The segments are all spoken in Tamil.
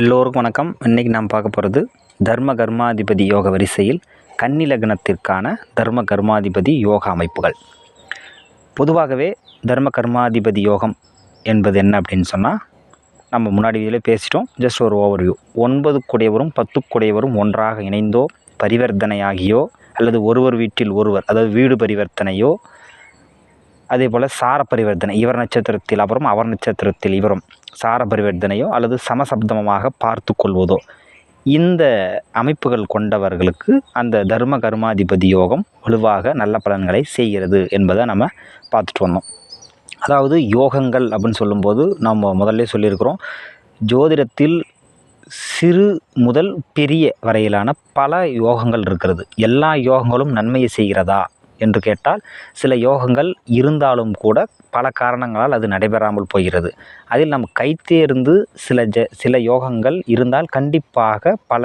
எல்லோருக்கும் வணக்கம். இன்றைக்கி நாம் பார்க்க போகிறது தர்ம கர்மாதிபதி யோக வரிசையில் கன்னி லக்னத்திற்கான தர்ம கர்மாதிபதி யோக அமைப்புகள். பொதுவாகவே தர்ம கர்மாதிபதி யோகம் என்பது என்ன அப்படின்னு சொன்னால் நம்ம முன்னாடி இதில் பேசிட்டோம். ஜஸ்ட் ஒரு ஓவர்வியூ ஒன்பது குடையவரும் பத்து குடையவரும் ஒன்றாக இணைந்தோ பரிவர்த்தனையாகியோ அல்லது ஒருவர் வீட்டில் ஒருவர் அதாவது வீடு பரிவர்த்தனையோ அதே போல் சார பரிவர்த்தனை இவர் நட்சத்திரத்தில் அவரும் அவர் நட்சத்திரத்தில் இவரும். சார பரிவர்த்தனையோ அல்லது சமசப்தமமாக பார்த்து கொள்வதோ. இந்த அமைப்புகள் கொண்டவர்களுக்கு அந்த தர்ம கர்மாதிபதி யோகம் வலுவாக நல்ல பலன்களை செய்கிறது என்பதை நம்ம பார்த்துட்டு வந்தோம். அதாவது யோகங்கள் அப்படின்னு சொல்லும்போது நம்ம முதல்ல சொல்லியிருக்கிறோம் ஜோதிடத்தில் சிறு முதல் பெரிய வரையிலான பல யோகங்கள் இருக்கிறது. எல்லா யோகங்களும் நன்மையை செய்கிறதா? என்று கேட்டால் சில யோகங்கள் இருந்தாலும் கூட பல காரணங்களால் அது நடைபெறாமல் போகிறது. அதில் நம் கைத்தேர்ந்து சில ஜ சில யோகங்கள் இருந்தால் கண்டிப்பாக பல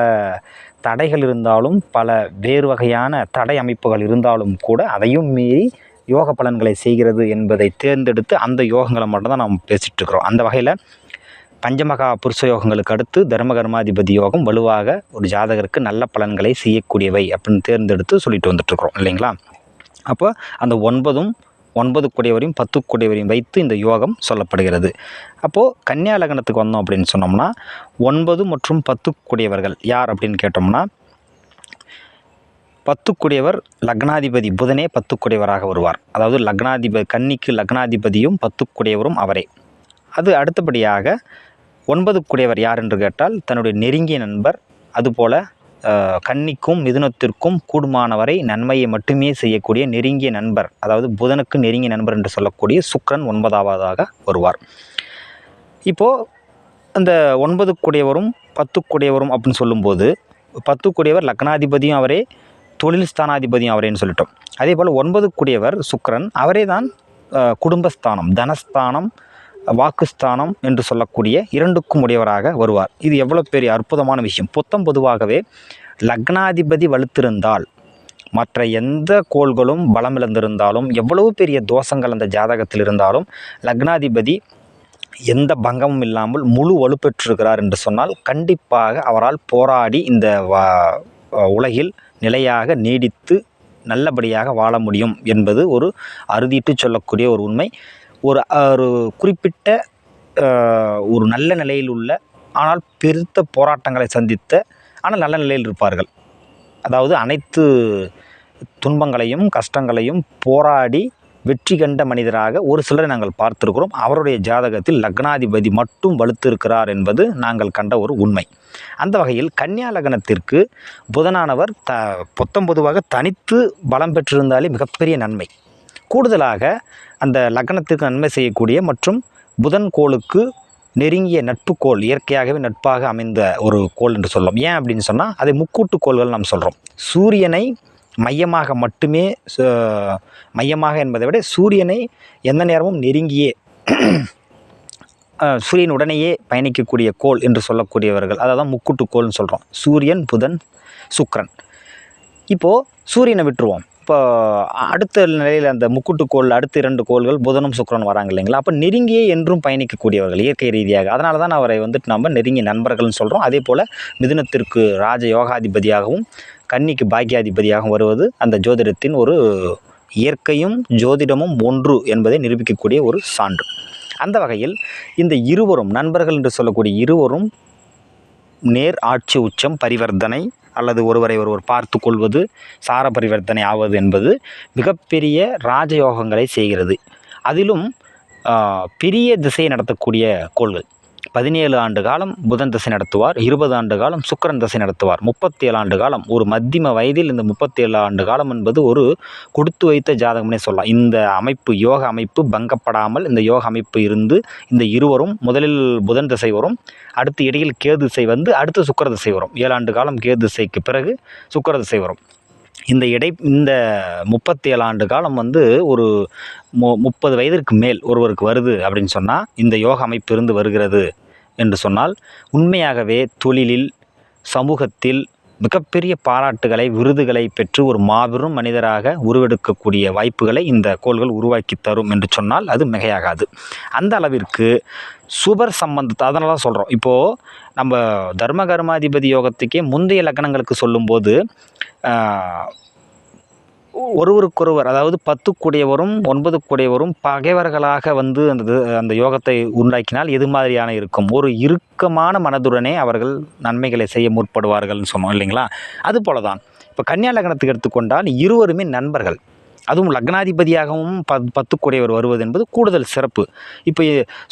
தடைகள் இருந்தாலும் பல வேறு வகையான தடை அமைப்புகள் இருந்தாலும் கூட அதையும் மீறி யோக பலன்களை செய்கிறது என்பதை தேர்ந்தெடுத்து அந்த யோகங்களை மட்டும்தான் நாம் பேசிகிட்டு இருக்கிறோம். அந்த வகையில் பஞ்சமகா புருஷ யோகங்களுக்கு அடுத்து தர்ம கர்மாதிபதி யோகம் வலுவாக ஒரு ஜாதகருக்கு நல்ல பலன்களை செய்யக்கூடியவை அப்படின்னு தேர்ந்தெடுத்து சொல்லிட்டு வந்துட்டுருக்குறோம் இல்லைங்களா? அப்போ அந்த ஒன்பதும் ஒன்பது குடையவரையும் பத்து குடையவரையும் வைத்து இந்த யோகம் சொல்லப்படுகிறது. அப்போது கன்னியா லக்னத்துக்கு வந்தோம் அப்படின்னு சொன்னோம்னா ஒன்பது மற்றும் பத்து குடையவர்கள் யார் அப்படின்னு கேட்டோம்னா பத்துக்குடையவர் லக்னாதிபதி புதனே பத்துக்குடையவராக வருவார். அதாவது லக்னாதிபதி கன்னிக்கு லக்னாதிபதியும் பத்துக்குடையவரும் அவரே. அது அடுத்தபடியாக ஒன்பது குடையவர் யார் என்று கேட்டால் தன்னுடைய நெருங்கிய நண்பர் அதுபோல் கன்னிக்கும் மிதுனத்திற்கும் கூடுமானவரை நன்மையை மட்டுமே செய்யக்கூடிய நெருங்கிய நண்பர் அதாவது புதனுக்கு நெருங்கிய நண்பர் என்று சொல்லக்கூடிய சுக்கரன் ஒன்பதாவதாக வருவார். இப்போது அந்த ஒன்பது குடையவரும் பத்து அப்படின்னு சொல்லும்போது பத்துக்குடையவர் லக்னாதிபதியும் அவரே தொழில் ஸ்தானாதிபதியும் அவரேன்னு சொல்லிட்டோம். அதே போல் ஒன்பது குடையவர் அவரே தான் குடும்பஸ்தானம் தனஸ்தானம் வாக்குஸ்தானம் என்று சொல்லக்கூடிய இரண்டுக்கும் உடையவராக வருவார். இது எவ்வளோ பெரிய அற்புதமான விஷயம். புத்தம் பொதுவாகவே லக்னாதிபதி வலுத்திருந்தால் மற்ற எந்த கோள்களும் பலமிழந்திருந்தாலும் எவ்வளவு பெரிய தோஷங்கள் அந்த ஜாதகத்தில் இருந்தாலும் லக்னாதிபதி எந்த பங்கமும் இல்லாமல் முழு வலுப்பெற்றிருக்கிறார் என்று சொன்னால் கண்டிப்பாக அவரால் போராடி இந்த உலகில் நிலையாக நீடித்து நல்லபடியாக வாழ முடியும் என்பது ஒரு அறுதிட்டு சொல்லக்கூடிய ஒரு உண்மை. ஒரு ஒரு குறிப்பிட்ட ஒரு நல்ல நிலையில் உள்ள ஆனால் பெருத்த போராட்டங்களை சந்தித்த ஆனால் நல்ல நிலையில் இருப்பார்கள். அதாவது அனைத்து துன்பங்களையும் கஷ்டங்களையும் போராடி வெற்றி கண்ட மனிதராக ஒரு சிலரை நாங்கள் பார்த்திருக்கிறோம். அவருடைய ஜாதகத்தில் லக்னாதிபதி மட்டும் வலுத்திருக்கிறார் என்பது நாங்கள் கண்ட ஒரு உண்மை. அந்த வகையில் கன்னியா லக்னத்திற்கு புதனானவர் த பொத்தம் பொதுவாக தனித்து பலம் பெற்றிருந்தாலே மிகப்பெரிய நன்மை. கூடுதலாக அந்த லக்னத்துக்கு நன்மை செய்யக்கூடிய மற்றும் புதன் கோளுக்கு நெருங்கிய நட்பு கோள் இயற்கையாகவே நட்பாக அமைந்த ஒரு கோள் என்று சொல்லும் ஏன் அப்படின்னு சொன்னால் அதை முக்கூட்டு கோள்கள் நாம் சொல்கிறோம் சூரியனை மையமாக மட்டுமே சு- மையமாக என்பதை விட சூரியனை எந்த நேரமும் நெருங்கியே சூரியன் உடனேயே பயணிக்கக்கூடிய கோள் என்று சொல்லக்கூடியவர்கள் அதை தான் முக்கூட்டு கோள்னு சொல்கிறோம் சூரியன் புதன் சுக்கிரன். இப்போது சூரியனை விட்டுருவோம். இப்போ அடுத்த நிலையில் அந்த முக்கூட்டு கோள் அடுத்த இரண்டு கோள்கள் புதனும் சுக்கிரனும் வராங்க இல்லைங்களா? அப்போ நெருங்கியே என்றும் பயணிக்கக்கூடியவர்கள் இயற்கை ரீதியாக. அதனால தான் அவரை வந்துட்டு நம்ம நெருங்கிய நண்பர்கள்னு சொல்கிறோம் அதே போல் மிதுனத்திற்கு ராஜ யோகாதிபதியாகவும் கன்னிக்கு பாக்கியாதிபதியாகவும் வருவது அந்த ஜோதிடத்தின் ஒரு இயற்கையும் ஜோதிடமும் ஒன்று என்பதை நிரூபிக்கக்கூடிய ஒரு சான்று. அந்த வகையில் இந்த இருவரும் நண்பர்கள் என்று சொல்லக்கூடிய இருவரும் நேர் ஆட்சி உச்சம் பரிவர்த்தனை அல்லது ஒருவரை ஒருவர் பார்த்து கொள்வது சார பரிவர்த்தனை ஆவது என்பது மிகப்பெரிய ராஜயோகங்களை செய்கிறது. அதிலும் பெரிய திசையை நடத்தக்கூடிய கோள்கள். பதினேழு ஆண்டு காலம் புதன் திசை நடத்துவார் இருபது ஆண்டு காலம் சுக்கரன் தசை நடத்துவார். முப்பத்தேழு ஆண்டு காலம் ஒரு மத்தியம வயதில் இந்த முப்பத்தேழு ஆண்டு காலம் என்பது ஒரு கொடுத்து வைத்த ஜாதகம்னே சொல்லலாம். இந்த அமைப்பு யோக அமைப்பு பங்கப்படாமல் இந்த யோக அமைப்பு இருந்து இந்த இருவரும் முதலில் புதன் திசை வரும் அடுத்து இடையில் கேது திசை வந்து அடுத்து சுக்கர திசை வரும். ஏழாண்டு காலம் கேது திசைக்கு பிறகு சுக்கர திசை வரும். இந்த இடை இந்த முப்பத்தேழு ஆண்டு காலம் வந்து ஒரு மு முப்பது வயதிற்கு மேல் ஒருவருக்கு வருது அப்படின்னு சொன்னால் இந்த யோக அமைப்பு இருந்து வருகிறது என்று சொன்னால் உண்மையாகவே தொழிலில் சமூகத்தில் மிகப்பெரிய பாராட்டுகளை விருதுகளை பெற்று ஒரு மாபெரும் மனிதராக உருவெடுக்கக்கூடிய வாய்ப்புகளை இந்த கோள்கள் உருவாக்கி தரும் என்று சொன்னால் அது மிகையாகாது. அந்த அளவிற்கு சுபர் சம்பந்தத்தை அதனால தான் சொல்கிறோம் இப்போது நம்ம தர்ம கர்மாதிபதி யோகத்துக்கே முந்தைய லக்னங்களுக்கு சொல்லும்போது ஒருவருக்கொருவர் அதாவது பத்து கூடியவரும் ஒன்பது கூடியவரும் பகைவர்களாக வந்து அந்த அந்த யோகத்தை உண்டாக்கினால் எது மாதிரியான இருக்கும்? ஒரு இறுக்கமான மனதுடனே அவர்கள் நன்மைகளை செய்ய முற்படுவார்கள்னு சொன்னோம் இல்லைங்களா? அது போல தான் இப்போ கன்னியா லக்னத்துக்கு எடுத்துக்கொண்டால் இருவருமே நண்பர்கள். அதுவும் லக்னாதிபதியாகவும் ப பத்துக்குடையவர் வருவது என்பது கூடுதல் சிறப்பு. இப்போ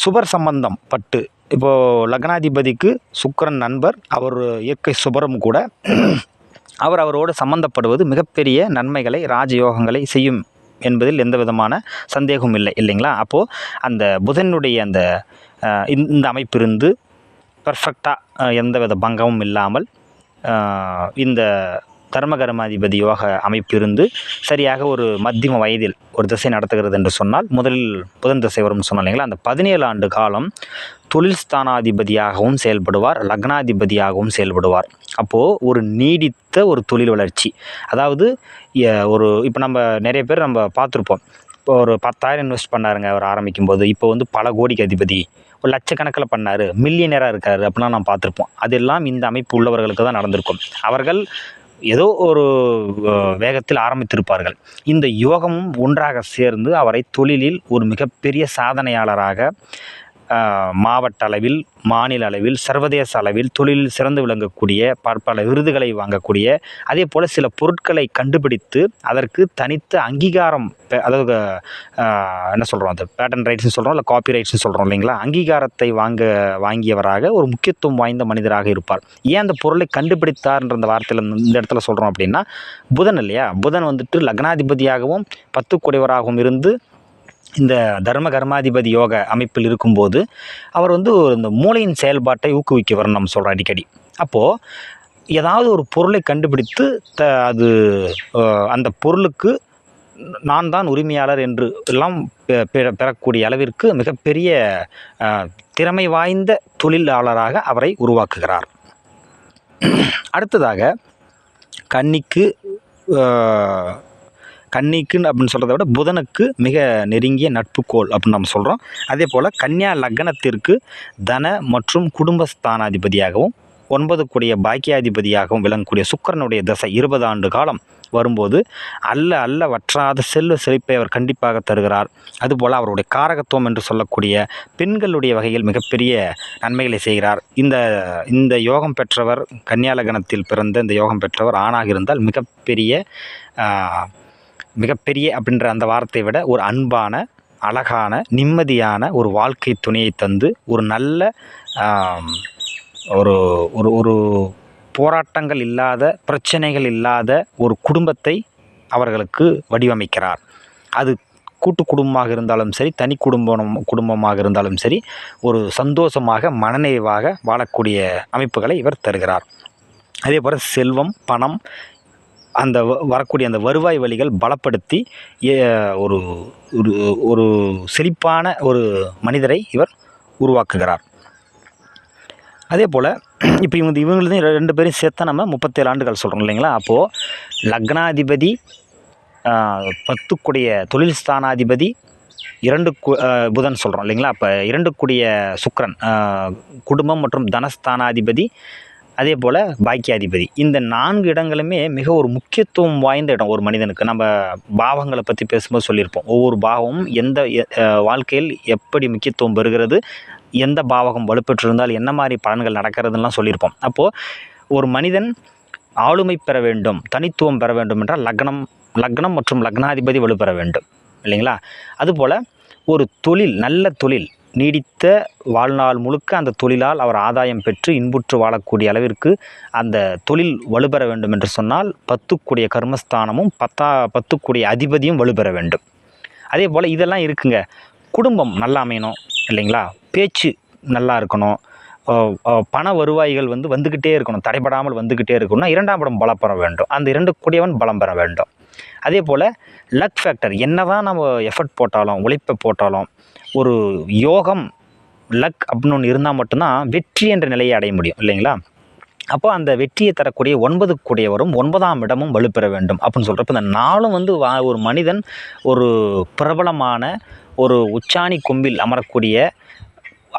சுபர் சம்பந்தம் பட்டு இப்போது லக்னாதிபதிக்கு சுக்கரன் நண்பர் அவர் இயற்கை சுபரும் கூட அவர் அவரோடு சம்பந்தப்படுவது மிகப்பெரிய நன்மைகளை ராஜயோகங்களை செய்யும் என்பதில் எந்த விதமான சந்தேகமும் இல்லை இல்லைங்களா? அப்போது அந்த புதனுடைய அந்த இந்த அமைப்பிருந்து அமைப்பு இருந்து பர்ஃபெக்டாக எந்த வித பங்கமும் இல்லாமல் இந்த தர்மகர்மாதிபதி யோக அமைப்பு இருந்து சரியாக ஒரு மத்தியம வயதில் ஒரு திசை நடத்துகிறது என்று சொன்னால் முதலில் புதன் திசை வரும்னு சொன்னோம் இல்லைங்களா? அந்த பதினேழு ஆண்டு காலம் தொழில் ஸ்தானாதிபதியாகவும் செயல்படுவார் லக்னாதிபதியாகவும் செயல்படுவார். அப்போது ஒரு நீடித்த ஒரு தொழில் வளர்ச்சி அதாவது ஒரு இப்போ நம்ம நிறைய பேர் நம்ம பார்த்துருப்போம். இப்போ ஒரு பத்தாயிரம் இன்வெஸ்ட் பண்ணாருங்க அவர் ஆரம்பிக்கும் போது இப்போ வந்து பல கோடிக்கு அதிபதி ஒரு லட்சக்கணக்கில் பண்ணார் மில்லியனராக இருக்கார் அப்படிலாம் நாம் பார்த்துருப்போம். அதெல்லாம் இந்த அமைப்பு உள்ளவர்களுக்கு தான் நடந்திருக்கும். அவர்கள் ஏதோ ஒரு வேகத்தில் ஆரம்பித்திருப்பார்கள். இந்த யோகமும் ஒன்றாக சேர்ந்து அவரை தொழிலில் ஒரு மிகப்பெரிய சாதனையாளராக மாவட்ட அளவில் மாநில அளவில் சர்வதேச அளவில் தொழிலில் சிறந்து விளங்கக்கூடிய பற்பல விருதுகளை வாங்கக்கூடிய அதே போல் சில பொருட்களை கண்டுபிடித்து அதற்கு தனித்த அங்கீகாரம் அதாவது என்ன சொல்கிறோம் அது? பேட்டன் ரைட்ஸ்னு சொல்கிறோம் இல்லை காப்பி ரைட்ஸ்னு சொல்கிறோம் இல்லைங்களா? அங்கீகாரத்தை வாங்க வாங்கியவராக ஒரு முக்கியத்துவம் வாய்ந்த மனிதராக இருப்பார். ஏன் அந்த பொருளை கண்டுபிடித்தார்ன்ற அந்த வார்த்தையில் இந்த இடத்துல சொல்கிறோம் அப்படின்னா புதன் இல்லையா? புதன் வந்துட்டு லக்னாதிபதியாகவும் பத்து குடைவராகவும் இருந்து இந்த தர்ம கர்மாதிபதி யோக அமைப்பில் இருக்கும்போது அவர் வந்து இந்த மூளையின் செயல்பாட்டை ஊக்குவிக்கவர்னு நம்ம சொல்கிறோம் அடிக்கடி. அப்போது ஏதாவது ஒரு பொருளை கண்டுபிடித்து த அது அந்த பொருளுக்கு நான் தான் உரிமையாளர் என்று எல்லாம் பெற- பெறக்கூடிய அளவிற்கு மிகப்பெரிய திறமை வாய்ந்த தொழிலாளராக அவரை உருவாக்குகிறார். அடுத்ததாக கன்னிக்கு கன்னிக்குன்னு அப்படின்னு சொல்கிறத விட புதனுக்கு மிக நெருங்கிய நட்புக்கோள் அப்படின்னு நம்ம சொல்கிறோம் அதே போல் கன்னியா லக்னத்திற்கு தன மற்றும் குடும்ப ஸ்தானாதிபதியாகவும் ஒன்பது கூடிய பாக்கியாதிபதியாகவும் விளங்கக்கூடிய சுக்கிரனுடைய தசை இருபது ஆண்டு காலம் வரும்போது அல்ல அல்ல வற்றாத செல்வ செழிப்பை அவர் கண்டிப்பாக தருகிறார். அதுபோல் அவருடைய காரகத்துவம் என்று சொல்லக்கூடிய பெண்களுடைய வகையில் மிகப்பெரிய நன்மைகளை செய்கிறார். இந்த இந்த யோகம் பெற்றவர் கன்னியாலகணத்தில் பிறந்த இந்த யோகம் பெற்றவர் ஆணாக இருந்தால் மிகப்பெரிய மிகப்பெரிய அப்படின்ற அந்த வார்த்தையை விட ஒரு அன்பான அழகான நிம்மதியான ஒரு வாழ்க்கை துணையை தந்து ஒரு நல்ல ஒரு ஒரு ஒரு போராட்டங்கள் இல்லாத பிரச்சனைகள் இல்லாத ஒரு குடும்பத்தை அவர்களுக்கு வடிவமைக்கிறார். அது கூட்டு குடும்பமாக இருந்தாலும் சரி தனி குடும்பம் குடும்பமாக இருந்தாலும் சரி ஒரு சந்தோஷமாக மனநிறைவாக வாழக்கூடிய அமைப்புகளை இவர் தருகிறார். அதே போல் செல்வம் பணம் அந்த வ- வரக்கூடிய அந்த வருவாய் வழிகள் பலப்படுத்தி ஏ- ஒரு ஒரு ஒரு செழிப்பான ஒரு மனிதரை இவர் உருவாக்குகிறார். அதே போல் இப்போ இவங்க இவங்களது ரெண்டு பேரும் சேர்த்தா நம்ம முப்பத்தேழு ஆண்டுகள் சொல்கிறோம் இல்லைங்களா? அப்போது லக்னாதிபதி பத்துக்குடைய தொழில் ஸ்தானாதிபதி இரண்டு கு- புதன் சொல்கிறோம் இல்லைங்களா? அப்போ இரண்டுக்குடிய சுக்கரன் குடும்பம் மற்றும் தனஸ்தானாதிபதி அதே போல் பாக்கியாதிபதி. இந்த நான்கு இடங்களுமே மிக ஒரு முக்கியத்துவம் வாய்ந்த இடம் ஒரு மனிதனுக்கு. நம்ம பாவங்களை பற்றி பேசும்போது சொல்லியிருப்போம். ஒவ்வொரு பாவமும் எந்த எ- வாழ்க்கையில் எப்படி முக்கியத்துவம் பெறுகிறது எந்த பாவகம் வலுப்பெற்றிருந்தால் என்ன மாதிரி பலன்கள் நடக்கிறதுலாம் சொல்லியிருப்போம். அப்போது ஒரு மனிதன் ஆளுமை பெற வேண்டும் தனித்துவம் பெற வேண்டும் என்றால் லக்னம் லக்னம் மற்றும் லக்னாதிபதி வலுப்பெற வேண்டும். இல்லைங்களா? அதுபோல் ஒரு தொழில் நல்ல தொழில் நீடித்த வாழ்நாள் முழுக்க அந்த தொழிலால் அவர் ஆதாயம் பெற்று இன்புற்று வாழக்கூடிய அளவிற்கு அந்த தொழில் வலுப்பெற வேண்டும் என்று சொன்னால் பத்துக்குடைய கர்மஸ்தானமும் பத்தா பத்துக்குடைய அதிபதியும் வலுப்பெற வேண்டும். அதே போல் இதெல்லாம் இருக்குங்க. குடும்பம் நல்லா அமையணும் இல்லைங்களா? பேச்சு நல்லா இருக்கணும். பண வருவாய்கள் வந்து வந்துக்கிட்டே இருக்கணும். தடைபடாமல் வந்துக்கிட்டே இருக்கணும்னா இரண்டாம் இடம் பலம் பெற வேண்டும். அந்த இரண்டு கூடியவன் பலம் பெற வேண்டும். அதே போல் லக் ஃபேக்டர். என்ன தான் நம்ம எஃபர்ட் போட்டாலும் உழைப்பை போட்டாலும் ஒரு யோகம் லக் அப்படின்னு ஒன்று இருந்தால் மட்டும்தான் வெற்றி என்ற நிலையை அடைய முடியும் இல்லைங்களா? அப்போ அந்த வெற்றியை தரக்கூடிய ஒன்பது கூடியவரும் ஒன்பதாம் இடமும் வலுப்பெற வேண்டும் அப்படின்னு சொல்கிறப்ப இந்த நாளும் வந்து வா ஒரு மனிதன் ஒரு பிரபலமான ஒரு உச்சாணி கொம்பில் அமரக்கூடிய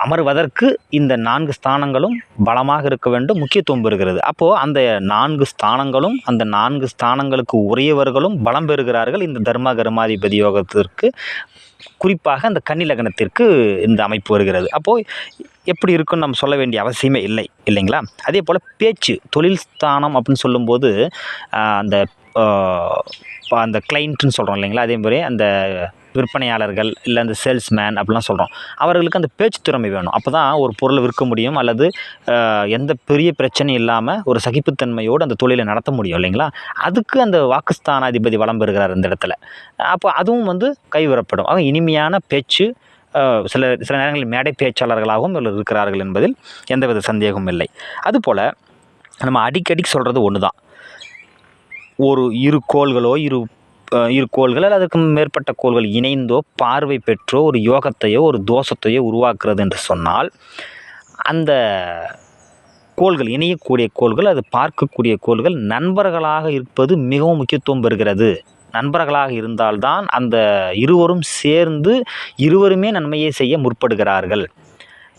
அமர்வதற்கு இந்த நான்கு ஸ்தானங்களும் பலமாக இருக்க வேண்டும் முக்கியத்துவம் பெறுகிறது. அப்போது அந்த நான்கு ஸ்தானங்களும் அந்த நான்கு ஸ்தானங்களுக்கு உரியவர்களும் பலம் பெறுகிறார்கள் இந்த தர்ம கர்மாதிபதி யோகத்திற்கு. குறிப்பாக அந்த கன்னி லக்னத்திற்கு இந்த அமைப்பு வருகிறது. அப்போது எப்படி இருக்குன்னு நம்ம சொல்ல வேண்டிய அவசியமே இல்லை இல்லைங்களா? அதே போல் பேச்சு தொழில் ஸ்தானம் அப்படின்னு சொல்லும்போது அந்த அந்த கிளைண்ட்டுன்னு சொல்கிறோம் இல்லைங்களா? அதே மாதிரி அந்த விற்பனையாளர்கள் இல்லை அந்த சேல்ஸ்மேன் அப்படிலாம் சொல்கிறோம் அவர்களுக்கு அந்த பேச்சு திறமை வேணும். அப்போ தான் ஒரு பொருளை விற்க முடியும் அல்லது எந்த பெரிய பிரச்சனையும் இல்லாமல் ஒரு சகிப்புத்தன்மையோடு அந்த தொழிலை நடத்த முடியும் இல்லைங்களா? அதுக்கு அந்த வாக்குஸ்தானாதிபதி வளம் பெறுகிறார் இந்த இடத்துல. அப்போ அதுவும் வந்து கைவிடப்படும் ஆக இனிமையான பேச்சு சில சில நேரங்களில் மேடை பேச்சாளர்களாகவும் இவர்கள் இருக்கிறார்கள் என்பதில் எந்தவித சந்தேகமும் இல்லை. அதுபோல் நம்ம அடிக்கடி சொல்கிறது ஒன்று தான் ஒரு இரு கோள்களோ இரு இரு கோள்கள் அல்லது அதற்கு மேற்பட்ட கோள்கள் இணைந்தோ பார்வை பெற்றோ ஒரு யோகத்தையோ ஒரு தோஷத்தையோ உருவாக்குறது என்று சொன்னால் அந்த கோள்கள் இணையக்கூடிய கோள்கள் அது பார்க்கக்கூடிய கோள்கள் நண்பர்களாக இருப்பது மிகவும் முக்கியத்துவம் பெறுகிறது. நண்பர்களாக இருந்தால்தான் அந்த இருவரும் சேர்ந்து இருவருமே நன்மையை செய்ய முற்படுகிறார்கள்.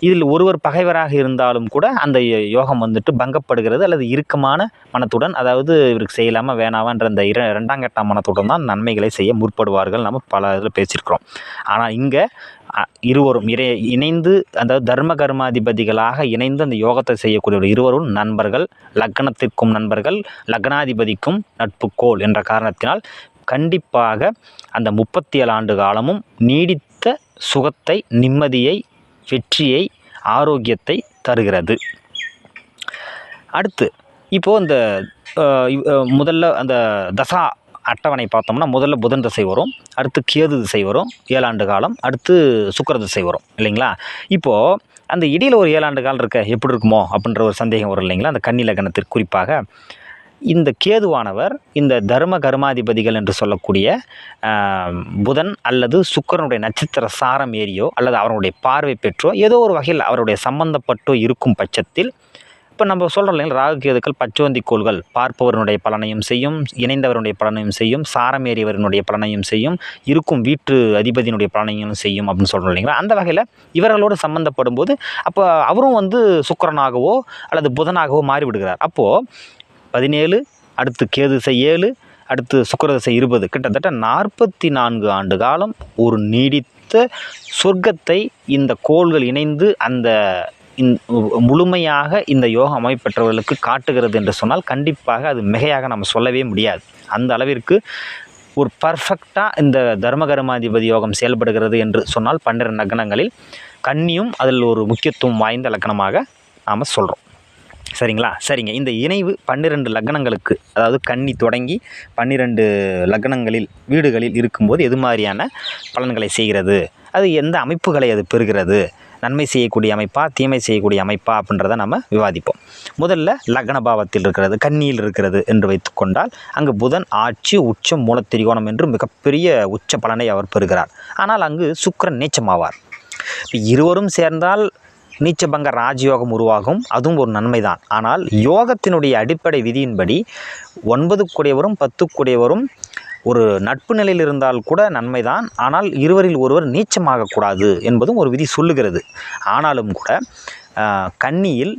இதில் ஒருவர் பகைவராக இருந்தாலும் கூட அந்த யோகம் வந்துட்டு பங்கப்படுகிறது அல்லது இறுக்கமான மனத்துடன் அதாவது இவருக்கு செய்யலாமா வேணாமான்ற அந்த இர ரெண்டாம் கட்ட மனத்துடன் தான் நன்மைகளை செய்ய முற்படுவார்கள். நம்ம பல இதில் பேசியிருக்கிறோம். ஆனால் இங்கே இருவரும் இறை இணைந்து அதாவது தர்ம கர்மாதிபதிகளாக இணைந்து அந்த யோகத்தை செய்யக்கூடிய இருவரும் நண்பர்கள் லக்னத்திற்கும் நண்பர்கள் லக்னாதிபதிக்கும் நட்புக்கோள் என்ற காரணத்தினால் கண்டிப்பாக அந்த முப்பத்தி ஏழு ஆண்டு காலமும் நீடித்த சுகத்தை நிம்மதியை வெற்றியை ஆரோக்கியத்தை தருகிறது. அடுத்து இப்போது இந்த முதல்ல அந்த தசா அட்டவணை பார்த்தோம்னா முதல்ல புதன் திசை வரும் அடுத்து கேது திசை வரும் ஏழாண்டு காலம் அடுத்து சுக்கர திசை வரும் இல்லைங்களா? இப்போது அந்த இடையில் ஒரு ஏழாண்டு காலம் இருக்க? எப்படி இருக்குமோ? அப்படின்ற ஒரு சந்தேகம் வரும் இல்லைங்களா? அந்த கன்னி லக்னத்திற்கு குறிப்பாக. இந்த கேதுவானவர் இந்த தர்ம கர்மாதிபதிகள் என்று சொல்லக்கூடிய புதன் அல்லது சுக்கிரனுடைய நட்சத்திர சாரம் ஏறியோ அல்லது அவருடைய பார்வை பெற்றோ ஏதோ ஒரு வகையில் அவருடைய சம்பந்தப்பட்டோ இருக்கும் பட்சத்தில் இப்போ நம்ம சொல்கிறோம் இல்லைங்களா ராகு கேதுக்கள் பச்சோந்தி கோள்கள். பார்ப்பவருடைய பலனையும் செய்யும் இணைந்தவருடைய பலனையும் செய்யும் சாரமேறியவரனுடைய பலனையும் செய்யும் இருக்கும் வீட்டு அதிபதியினுடைய பலனையும் செய்யும் அப்படின்னு சொல்கிறோம் இல்லைங்களா? அந்த வகையில் இவர்களோடு சம்மந்தப்படும் போது அப்போ அவரும் வந்து சுக்கரனாகவோ அல்லது புதனாகவோ மாறிவிடுகிறார். அப்போது பதினேழு அடுத்து கேது திசை ஏழு அடுத்து சுக்கிர திசை இருபது. கிட்டத்தட்ட நாற்பத்தி நான்கு ஆண்டு காலம் ஒரு நீடித்த சொர்க்கத்தை இந்த கோள்கள் இணைந்து அந்த இந் முழுமையாக இந்த யோகம் அமைப்பெற்றவர்களுக்கு காட்டுகிறது என்று சொன்னால் கண்டிப்பாக அது மிகையாக நம்ம சொல்லவே முடியாது. அந்த அளவிற்கு ஒரு பர்ஃபெக்டாக இந்த தர்மகர்மாதிபதி யோகம் செயல்படுகிறது என்று சொன்னால் பன்னிரண்டு லக்னங்களில் கன்னியும் அதில் ஒரு முக்கியத்துவம் வாய்ந்த லக்னமாக நாம் சொல்கிறோம் சரிங்களா? சரிங்க. இந்த இணைவு பன்னிரெண்டு லக்னங்களுக்கு அதாவது கன்னி தொடங்கி பன்னிரெண்டு லக்னங்களில் வீடுகளில் இருக்கும்போது எது மாதிரியான பலன்களை செய்கிறது? அது எந்த அமைப்புகளை அது பெறுகிறது? நன்மை செய்யக்கூடிய அமைப்பா தீமை செய்யக்கூடிய அமைப்பா அப்படின்றத நம்ம விவாதிப்போம். முதல்ல லக்ன பாவத்தில் இருக்கிறது கன்னியில் இருக்கிறது என்று வைத்துக்கொண்டால் அங்கு புதன் ஆட்சி உச்சம் மூலத்திரிகோணம் என்று மிகப்பெரிய உச்ச பலனை அவர் பெறுகிறார். ஆனால் அங்கு சுக்கரன் நீச்சமாவார். இருவரும் சேர்ந்தால் நீச்சபங்க ராஜயோகம் உருவாகும். அதுவும் ஒரு நன்மைதான். ஆனால் யோகத்தினுடைய அடிப்படை விதியின்படி ஒன்பது கூடியவரும் பத்து கூடியவரும் ஒரு நட்பு நிலையில் இருந்தால் கூட நன்மைதான். ஆனால் இருவரில் ஒருவர் நீச்சமாகக்கூடாது என்பதும் ஒரு விதி சொல்லுகிறது. ஆனாலும் கூட கன்னியில்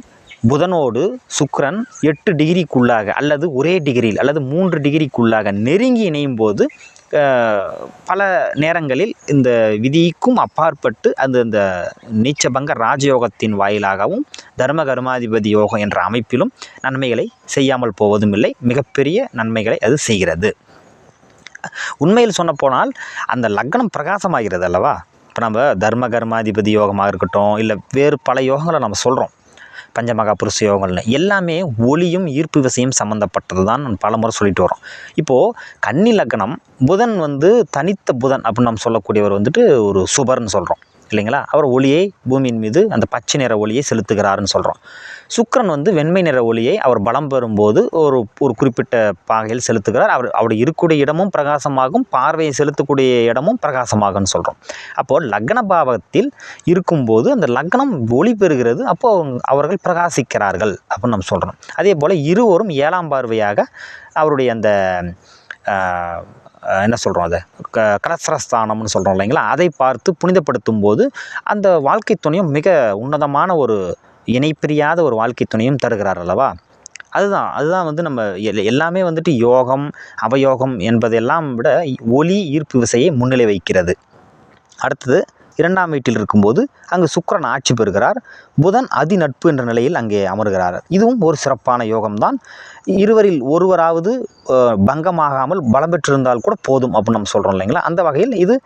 புதனோடு சுக்கரன் எட்டு டிகிரிக்குள்ளாக அல்லது ஒரே டிகிரியில் அல்லது மூன்று டிகிரிக்குள்ளாக நெருங்கி இணையும் போது பல நேரங்களில் இந்த விதிக்கும் அப்பாற்பட்டு அந்த இந்த நீச்சபங்க ராஜயோகத்தின் வாயிலாகவும் தர்ம கர்மாதிபதி யோகம் என்ற அமைப்பிலும் நன்மைகளை செய்யாமல் போவதும் இல்லை மிகப்பெரிய நன்மைகளை அது செய்கிறது. உண்மையில் சொன்னப்போனால் அந்த லக்னம் பிரகாசமாகிறது அல்லவா? இப்போ நம்ம தர்ம கர்மாதிபதி யோகமாக இருக்கட்டும் இல்லை வேறு பல யோகங்களை நம்ம சொல்கிறோம் பஞ்சமகா புருஷ யோகங்கள்னு. எல்லாமே ஒளியும் ஈர்ப்பு விசையும் சம்மந்தப்பட்டது தான் நம்ம பல முறை சொல்லிட்டு வரோம் இப்போது கன்னி லக்னம் புதன் வந்து தனித்த புதன் அப்படின்னு நம்ம சொல்லக்கூடியவர் வந்துட்டு ஒரு சுபர்னு சொல்கிறோம் இல்லைங்களா? அவர் ஒளியை பூமியின் மீது அந்த பச்சை நிற ஒளியை செலுத்துகிறாருன்னு சொல்கிறோம் சுக்கிரன் வந்து வெண்மை நிற ஒளியை அவர் பலம் பெறும்போது ஒரு ஒரு குறிப்பிட்ட பாகையில் செலுத்துகிறார். அவர் அவருடைய இருக்கக்கூடிய இடமும் பிரகாசமாகும் பார்வையை செலுத்தக்கூடிய இடமும் பிரகாசமாகும்னு சொல்கிறோம் அப்போது லக்ன பாவத்தில் இருக்கும்போது அந்த லக்னம் ஒளி பெறுகிறது. அப்போது அவர்கள் பிரகாசிக்கிறார்கள் அப்படின்னு நம்ம சொல்கிறோம் அதே போல் இருவரும் ஏழாம் பார்வையாக அவருடைய அந்த என்ன சொல்கிறோம் அதை? க கலசரஸ்தானம்னு சொல்கிறோம் இல்லைங்களா? அதை பார்த்து புனிதப்படுத்தும் போது அந்த வாழ்க்கை துணையும் மிக உன்னதமான ஒரு இணைப்பிரியாத ஒரு வாழ்க்கை துணையும் தருகிறார் அல்லவா? அதுதான் அதுதான் வந்து நம்ம எல்- எல்லாமே வந்துட்டு யோகம் அவயோகம் என்பதெல்லாம் விட ஒளி ஈர்ப்பு விசையை முன்னிலை வைக்கிறது அடுத்தது இரண்டாம் வீட்டில் இருக்கும்போது அங்கு சுக்கிரன் ஆட்சி பெறுகிறார். புதன் அதிநட்பு என்ற நிலையில் அங்கே அமர்கிறார். இதுவும் ஒரு சிறப்பான யோகம்தான். இருவரில் ஒருவராவது பங்கமாகாமல் பலம் பெற்றிருந்தால் கூட போதும் அப்படின்னு நம்ம சொல்கிறோம் இல்லைங்களா? அந்த வகையில் இது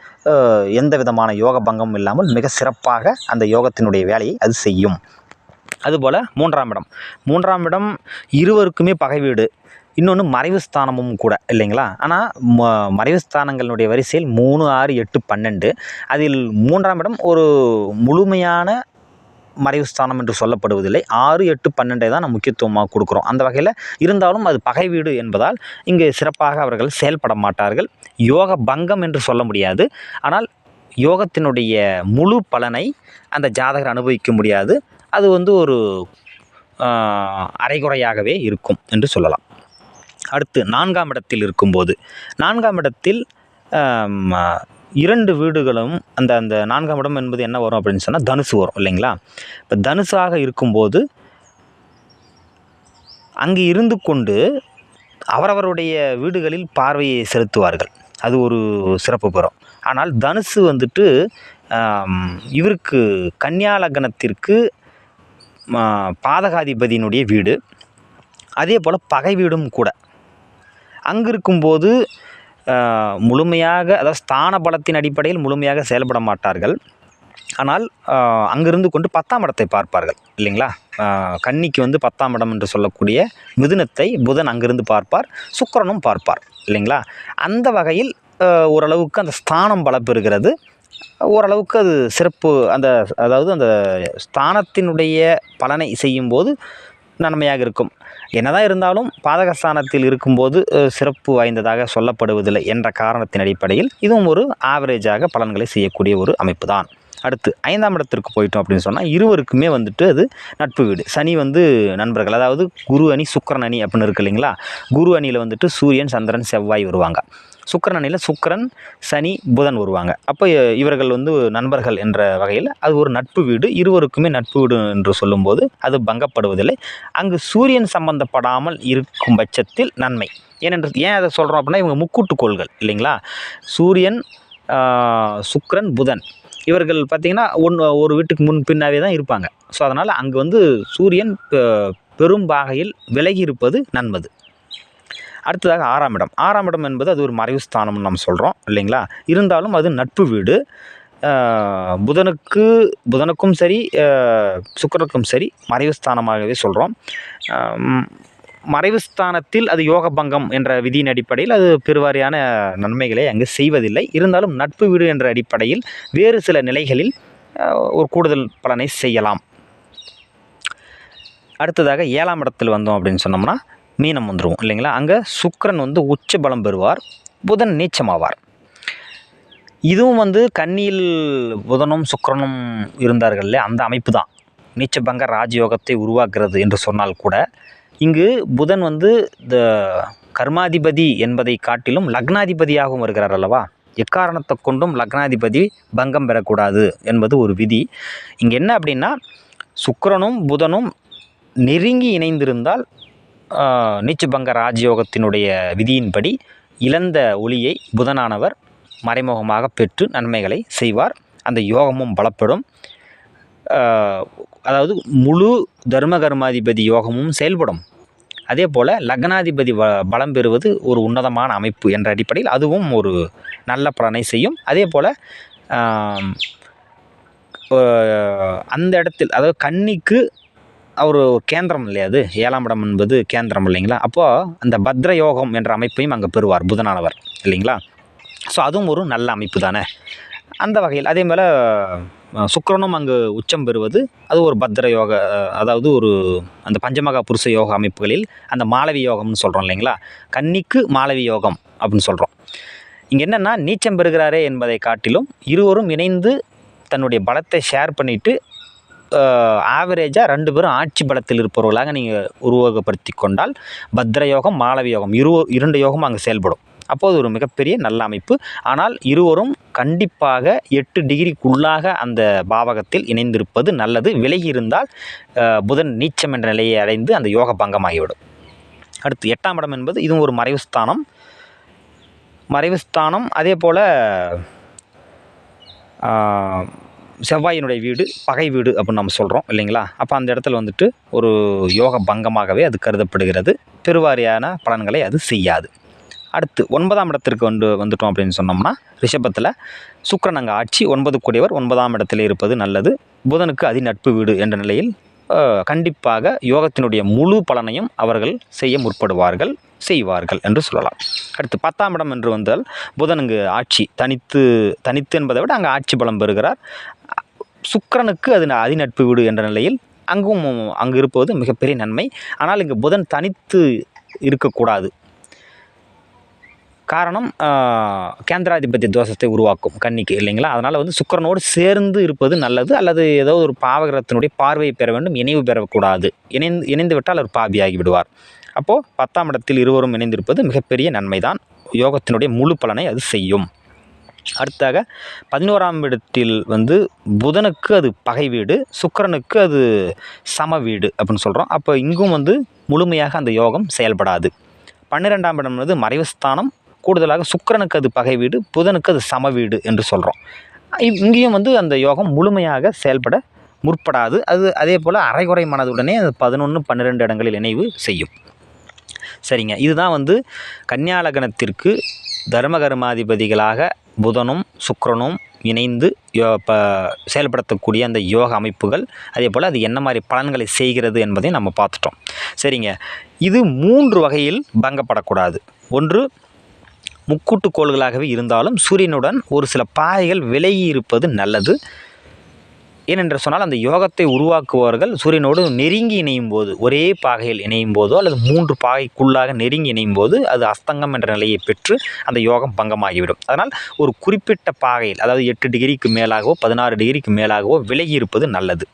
எந்த விதமான யோக பங்கமும் இல்லாமல் மிக சிறப்பாக அந்த யோகத்தினுடைய வேலையை அது செய்யும். அதுபோல் மூன்றாம் இடம். மூன்றாம் இடம் இருவருக்குமே பகை வீடு இன்னொன்று மறைவு ஸ்தானமும் கூட இல்லைங்களா? ஆனால் ம மறைவு ஸ்தானங்களுடைய வரிசையில் மூணு ஆறு எட்டு பன்னெண்டு. அதில் மூன்றாம் இடம் ஒரு முழுமையான மறைவு ஸ்தானம் என்று சொல்லப்படுவதில்லை. ஆறு எட்டு பன்னெண்டை தான் நம்ம முக்கியத்துவமாக கொடுக்குறோம். அந்த வகையில் இருந்தாலும் அது பகை வீடு என்பதால் இங்கு சிறப்பாக அவர்கள் செயல்பட மாட்டார்கள். யோக பங்கம் என்று சொல்ல முடியாது. ஆனால் யோகத்தினுடைய முழு பலனை அந்த ஜாதகர் அனுபவிக்க முடியாது. அது வந்து ஒரு அரைகுறையாகவே இருக்கும் என்று சொல்லலாம். அடுத்து நான்காம் இடத்தில் இருக்கும்போது. நான்காம் இடத்தில் இரண்டு வீடுகளும் அந்த அந்த நான்காம் இடம் என்பது என்ன வரும் அப்படின்னு சொன்னால் தனுசு வரும் இல்லைங்களா? இப்போ தனுசாக இருக்கும்போது அங்கு இருந்து கொண்டு அவரவருடைய வீடுகளில் பார்வையை செலுத்துவார்கள். அது ஒரு சிறப்பு பெறும். ஆனால் தனுசு வந்துட்டு இவருக்கு கன்னியா லக்னத்திற்கு பாதகாதிபதியினுடைய வீடு. அதே போல் பகை வீடும் கூட. அங்கு இருக்கும்போது முழுமையாக அதாவது ஸ்தான பலத்தின் அடிப்படையில் முழுமையாக செயல்பட மாட்டார்கள். ஆனால் அங்கிருந்து கொண்டு பத்தாம் இடத்தை பார்ப்பார்கள் இல்லைங்களா? கன்னிக்கு வந்து பத்தாம் இடம் என்று சொல்லக்கூடிய மிதுனத்தை புதன் அங்கிருந்து பார்ப்பார் சுக்கரனும் பார்ப்பார் இல்லைங்களா? அந்த வகையில் ஓரளவுக்கு அந்த ஸ்தானம் பலப்பெறுகிறது ஓரளவுக்கு அது சிறப்பு அந்த அதாவது அந்த ஸ்தானத்தினுடைய பலனை செய்யும்போது நன்மையாக இருக்கும். என்னதான் இருந்தாலும் பாதகஸ்தானத்தில் இருக்கும்போது சிறப்பு வாய்ந்ததாக சொல்லப்படுவதில்லை என்ற காரணத்தின் அடிப்படையில் இதுவும் ஒரு ஆவரேஜாக பலன்களை செய்யக்கூடிய ஒரு அமைப்பு தான் அடுத்து ஐந்தாம் இடத்திற்கு போயிட்டோம் அப்படின்னு சொன்னால் இருவருக்குமே வந்துட்டு அது நட்பு வீடு. சனி வந்து நண்பர்கள் அதாவது குரு அணி சுக்கரன் அணி அப்படின்னு இருக்கு இல்லைங்களா? குரு அணியில் வந்துட்டு சூரியன் சந்திரன் செவ்வாய் வருவாங்க. சுக்கிரன் அணியில் சுக்கிரன் சனி புதன் வருவாங்க. அப்போ இவர்கள் வந்து நண்பர்கள் என்ற வகையில் அது ஒரு நட்பு வீடு இருவருக்குமே நட்பு வீடு என்று சொல்லும்போது அது பங்கப்படுவதில்லை. அங்கு சூரியன் சம்பந்தப்படாமல் இருக்கும் பட்சத்தில் நன்மை. ஏனென்று ஏன் அதை சொல்கிறோம் அப்படின்னா இவங்க முக்கூட்டுக்கோள்கள் இல்லைங்களா? சூரியன் சுக்கரன் சுக்கிரன் புதன். இவர்கள் பார்த்திங்கன்னா ஒன்று ஒரு வீட்டுக்கு முன் பின்னாவே தான் இருப்பாங்க. ஸோ அதனால் அங்கே வந்து சூரியன் பெ- பெரும் பாகையில் விலகி இருப்பது நன்மது. அடுத்ததாக ஆறாம் இடம். ஆறாம் இடம் என்பது அது ஒரு மறைவு ஸ்தானம்னு நம்ம சொல்கிறோம் இல்லைங்களா? இருந்தாலும் அது நட்பு வீடு. புதனுக்கு புதனுக்கும் சரி சுக்கரனுக்கும் சரி மறைவு ஸ்தானமாகவே சொல்கிறோம் மறைவு ஸ்தானத்தில் அது யோக பங்கம் என்ற விதியின் அடிப்படையில் அது பெருவாரியான நன்மைகளை அங்கு செய்வதில்லை. இருந்தாலும் நட்பு வீடு என்ற அடிப்படையில் வேறு சில நிலைகளில் ஒரு கூடுதல் பலனை செய்யலாம். அடுத்ததாக ஏழாம் இடத்தில் வந்தோம் அப்படின்னு சொன்னோம்னா மீனம் வந்துருவோம் இல்லைங்களா? அங்கே சுக்கரன் வந்து உச்ச பலம் பெறுவார் புதன் நீச்சமாவார். இதுவும் வந்து கன்னியில் புதனும் சுக்கரனும் இருந்தார்கள் இல்லையா? அந்த அமைப்பு தான் நீச்சபங்க ராஜயோகத்தை உருவாக்குறது என்று சொன்னால் கூட இங்கு புதன் வந்து இந்த கர்மாதிபதி என்பதை காட்டிலும் லக்னாதிபதியாகவும் வருகிறார் அல்லவா? எக்காரணத்தை கொண்டும் லக்னாதிபதி பங்கம் பெறக்கூடாது என்பது ஒரு விதி. இங்கே என்ன அப்படின்னா சுக்கரனும் புதனும் நெருங்கி இணைந்திருந்தால் நீச்சபங்க ராஜயோகத்தினுடைய விதியின்படி இழந்த ஒளியை புதனானவர் மறைமுகமாக பெற்று நன்மைகளை செய்வார். அந்த யோகமும் பலப்படும். அதாவது முழு தர்ம கர்மாதிபதி யோகமும் செயல்படும். அதே போல் லக்னாதிபதி வ பலம் பெறுவது ஒரு உன்னதமான அமைப்பு என்ற அடிப்படையில் அதுவும் ஒரு நல்ல பலனை செய்யும். அதே போல் அந்த இடத்தில் அதாவது கன்னிக்கு அவர் கேந்திரம் இல்லையா அது? ஏழாம் இடம் என்பது கேந்திரம் இல்லைங்களா? அப்போது அந்த பத்ர யோகம் என்ற அமைப்பையும் அங்கே பெறுவார் புதனானவர் இல்லைங்களா? ஸோ அதுவும் ஒரு நல்ல அமைப்பு தானே? அந்த வகையில் அதே போல் சுக்கரனும் சுக்கிரனும் அங்கு உச்சம் பெறுவது அது ஒரு பத்திர யோக அதாவது ஒரு அந்த பஞ்சமகா புருஷ யோக அமைப்புகளில் அந்த மாளவி யோகம்னு சொல்கிறோம் இல்லைங்களா? கன்னிக்கு மாலவி யோகம் அப்படின்னு சொல்கிறோம் இங்கே என்னென்னா நீச்சம் பெறுகிறாரே என்பதை காட்டிலும் இருவரும் இணைந்து தன்னுடைய பலத்தை ஷேர் பண்ணிவிட்டு ஆவரேஜாக ரெண்டு பேரும் ஆட்சி பலத்தில் இருப்பவர்களாக நீங்கள் உருவகப்படுத்தி கொண்டால் பத்ர யோகம் மாலவ யோகம் இரு இரண்டு யோகம் அங்கே செயல்படும். அப்போது ஒரு மிகப்பெரிய நல்ல அமைப்பு. ஆனால் இருவரும் கண்டிப்பாக எட்டு டிகிரிக்குள்ளாக அந்த பாவகத்தில் இணைந்திருப்பது நல்லது. விலகி இருந்தால் புதன் நீச்சம் என்ற நிலையை அடைந்து அந்த யோக பங்கமாகிவிடும். அடுத்து எட்டாம் இடம் என்பது இதுவும் ஒரு மறைவு ஸ்தானம். மறைவு ஸ்தானம் அதே போல் செவ்வாயினுடைய வீடு பகை வீடு அப்படின்னு நம்ம சொல்கிறோம் இல்லைங்களா? அப்போ அந்த இடத்துல வந்துட்டு ஒரு யோக பங்கமாகவே அது கருதப்படுகிறது. பெருவாரியான பலன்களை அது செய்யாது. அடுத்து ஒன்பதாம் இடத்திற்கு வந்து வந்துட்டோம் அப்படின்னு சொன்னோம்னா ரிஷபத்தில் சுக்கரன் அங்கே ஆட்சி ஒன்பது கூடியவர் ஒன்பதாம் இடத்துல இருப்பது நல்லது. புதனுக்கு அதி நட்பு வீடு என்ற நிலையில் கண்டிப்பாக யோகத்தினுடைய முழு பலனையும் அவர்கள் செய்ய முற்படுவார்கள். செய்வார்கள் என்று சொல்லலாம். அடுத்து பத்தாம் இடம் என்று வந்தால் புதன் இங்கு ஆட்சி தனித்து தனித்து என்பதை விட அங்கே ஆட்சி பலம் பெறுகிறார். சுக்கரனுக்கு அது அதிநட்பு வீடு என்ற நிலையில் அங்கும் அங்கு இருப்பது மிகப்பெரிய நன்மை. ஆனால் இங்கு புதன் தனித்து இருக்கக்கூடாது. காரணம் கேந்திராதிபத்திய தோஷத்தை உருவாக்கும் கன்னிக்கு இல்லைங்களா? அதனால் வந்து சுக்கரனோடு சேர்ந்து இருப்பது நல்லது. அல்லது ஏதோ ஒரு பாவகிரகத்தினுடைய பார்வையை பெற வேண்டும் இணைவு பெறக்கூடாது. இணைந்து இணைந்து விட்டால் அவர் பாபியாகி விடுவார். அப்போது பத்தாம் இடத்தில் இருவரும் இணைந்திருப்பது மிகப்பெரிய நன்மைதான். யோகத்தினுடைய முழு பலனை அது செய்யும். அடுத்தாக பதினோராம் இடத்தில் வந்து புதனுக்கு அது பகை வீடு சுக்கிரனுக்கு அது சம வீடு அப்படின்னு சொல்கிறோம் அப்போ இங்கும் வந்து முழுமையாக அந்த யோகம் செயல்படாது. பன்னிரெண்டாம் இடம் வந்து மறைவுஸ்தானம் கூடுதலாக சுக்கிரனுக்கு அது பகை வீடு புதனுக்கு அது சம வீடு என்று சொல்கிறோம் இங்கேயும் வந்து அந்த யோகம் முழுமையாக செயல்பட முற்படாது. அது அதே போல் அரைகுறை மனதுடனே அது பதினொன்று பன்னிரெண்டு இடங்களில் இணைவு செய்யும். சரிங்க. இதுதான் வந்து கன்னியாலகணத்திற்கு தர்மகர்மாதிபதிகளாக புதனும் சுக்கரனும் இணைந்து யோ இப்போ செயல்படுத்தக்கூடிய அந்த யோக அமைப்புகள். அதே போல் அது என்ன மாதிரி பலன்களை செய்கிறது என்பதையும் நம்ம பார்த்துட்டோம். சரிங்க. இது மூன்று வகையில் பங்கப்படக்கூடாது. ஒன்று முக்கூட்டுக்கோள்களாகவே இருந்தாலும் சூரியனுடன் ஒரு சில பாறைகள் விலகி இருப்பது நல்லது. ஏனென்று சொன்னால் அந்த யோகத்தை உருவாக்குபவர்கள் சூரியனோடு நெருங்கி இணையும் போது ஒரே பாகையில் இணையும் போதோ அல்லது மூன்று பாகைக்குள்ளாக நெருங்கி இணையும் போது அது அஸ்தங்கம் என்ற நிலையை பெற்று அந்த யோகம் பங்கமாகிவிடும். அதனால் ஒரு குறிப்பிட்ட பாகையில் அதாவது எட்டு டிகிரிக்கு மேலாகவோ பதினாறு டிகிரிக்கு மேலாகவோ விலகி இருப்பது நல்லது.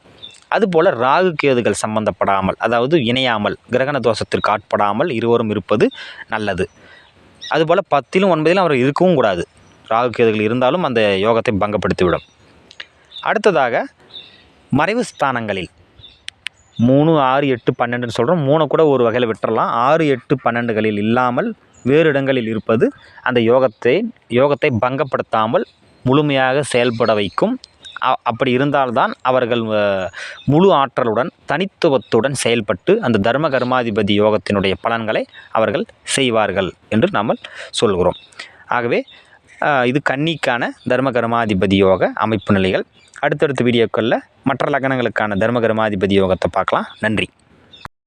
அதுபோல் ராகு கேதுகள் சம்பந்தப்படாமல் அதாவது இணையாமல் கிரகண தோஷத்திற்கு ஆட்படாமல் இருவரும் இருப்பது நல்லது. அதுபோல் பத்திலும் ஒன்பதிலும் அவர் இருக்கவும் கூடாது. ராகு கேதுகள் இருந்தாலும் அந்த யோகத்தை பங்கப்படுத்திவிடும். அடுத்ததாக மறைவு ஸ்தானங்களில். மூணு ஆறு எட்டு பன்னெண்டுன்னு சொல்கிறோம் மூணை கூட ஒரு வகையில் விட்டுறலாம். ஆறு எட்டு பன்னெண்டுகளில் இல்லாமல் வேறு இடங்களில் இருப்பது அந்த யோகத்தை யோகத்தை பங்கப்படுத்தாமல் முழுமையாக செயல்பட வைக்கும். அ- அப்படி இருந்தால்தான் அவர்கள் முழு ஆற்றலுடன் தனித்துவத்துடன் செயல்பட்டு அந்த தர்ம கர்மாதிபதி யோகத்தினுடைய பலன்களை அவர்கள் செய்வார்கள் என்று நாம் சொல்கிறோம். ஆகவே இது கன்னிக்கான தர்ம கர்மாதிபதி யோக அமைப்பு நிலைகள். அடுத்தடுத்த வீடியோக்களில் மற்ற லக்னங்களுக்கான தர்மகர்மாதிபதி யோகத்தை பார்க்கலாம். நன்றி.